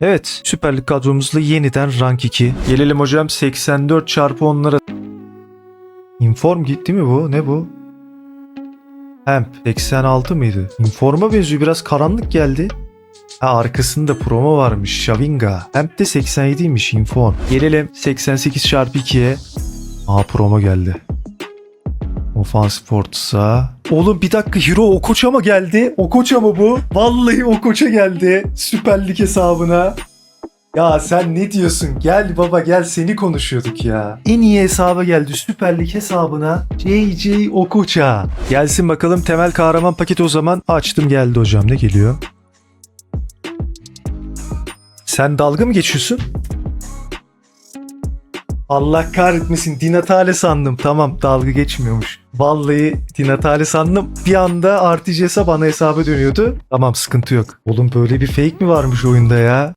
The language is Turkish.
Evet Süper Lig kadromuzla yeniden rank 2. Gelelim hocam 84 çarpı onlara. Inform gitti mi bu? Ne bu? Hemp 86 mıydı? Inform'a benziyor biraz karanlık geldi. Ha arkasında promo varmış Shavinga. Hemp de 87'ymiş Inform. Gelelim 88 çarpı 2'ye. Aa promo geldi. Ofans Sports'a. Oğlum bir dakika Hero o koça mı geldi? O koça mı bu? Vallahi o koça geldi. Süper Lig hesabına. Ya sen ne diyorsun? Gel baba gel seni konuşuyorduk ya. En iyi hesaba geldi Süper Lig hesabına. JJ Okocha. Gelsin bakalım temel kahraman paketi o zaman. Açtım geldi hocam ne geliyor? Sen dalga mı geçiyorsun? Allah kahretmesin Dinatale sandım. Tamam dalga geçmiyormuş. Vallahi Dinatale sandım. Bir anda artıcı hesap ana hesaba dönüyordu. Tamam sıkıntı yok. Oğlum böyle bir fake mi varmış oyunda ya?